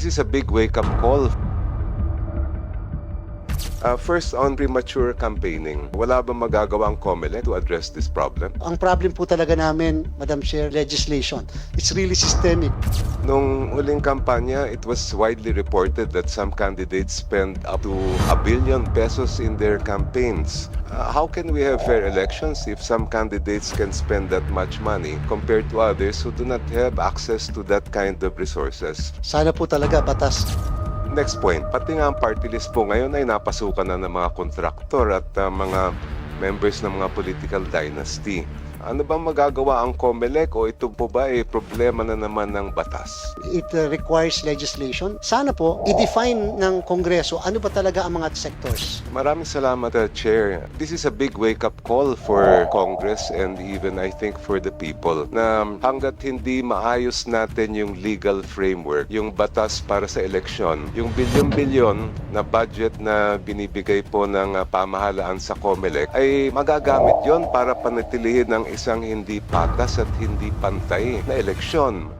This is a big wake-up call. Uh, first, on premature campaigning, wala ba magagawa ang COMELEC to address this problem? Ang problem po talaga namin, Madam Chair, legislation. It's really systemic. Nung huling kampanya, it was widely reported that some candidates spend up to a billion pesos in their campaigns. Uh, how can we have fair elections if some candidates can spend that much money compared to others who do not have access to that kind of resources? Sana po talaga batas Next point, pati nga ang party list po ngayon ay napasukan na ng mga kontraktor at uh, mga members ng mga political dynasty. Ano bang magagawa ang COMELEC o ito po ba ay problema na naman ng batas? it uh, requires legislation. Sana po i-define ng Kongreso ano ba talaga ang mga sectors. Maraming salamat, uh, Chair. This is a big wake-up call for Congress and even I think for the people na hanggat hindi maayos natin yung legal framework, yung batas para sa eleksyon, yung bilyon-bilyon na budget na binibigay po ng uh, pamahalaan sa COMELEC ay magagamit yon para panatilihin ang isang hindi patas at hindi pantay na eleksyon.